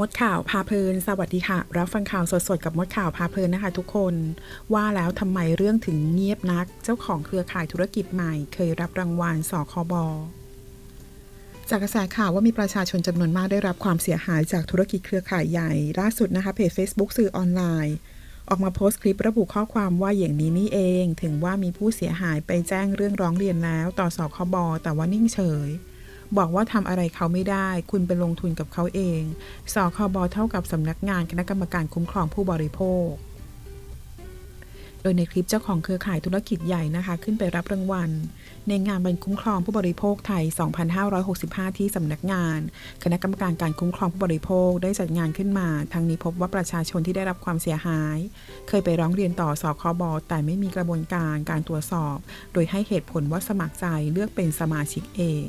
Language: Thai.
มดข่าวพาเพลิน สวัสดีค่ะ รับฟังข่าวสดๆกับมดข่าวพาเพลินนะคะ ทุกคน ว่าแล้วทำไมเรื่องถึงเงียบนัก เจ้าของเครือข่ายธุรกิจใหม่ เคยรับรางวัลสคบจากกระแสข่าวว่ามีประชาชนจำนวนมากได้รับความเสียหายจากธุรกิจเครือข่ายใหญ่ ล่าสุดนะคะเพจ Facebook สื่อออนไลน์ ออกมาโพสต์คลิประบุข้อความว่าอย่างนี้นี่เอง ถึงว่ามีผู้เสียหายไปแจ้งเรื่องร้องเรียนแล้ว ต่อสคบแต่ว่านิ่งเฉย บอกว่าทำอะไรเขาไม่ได้ คุณไปลงทุนกับเขาเอง สคบเท่ากับสำนักงานคณะกรรมการคุ้มครองผู้บริโภค โดยในคลิปเจ้าของเครือข่ายธุรกิจใหญ่นะคะ ขึ้นไปรับรางวัล ในงานวันคุ้มครองผู้บริโภคไทย 2565 ที่สำนักงาน คณะกรรมการการคุ้มครองผู้บริโภคได้จัดงานขึ้นมาทั้งนี้พบว่าประชาชนที่ได้รับความเสียหาย เคยไปร้องเรียนต่อสคบแต่ไม่มีกระบวนการการตรวจสอบ โดยให้เหตุผลว่าสมัครใจเลือกเป็นสมาชิกเอง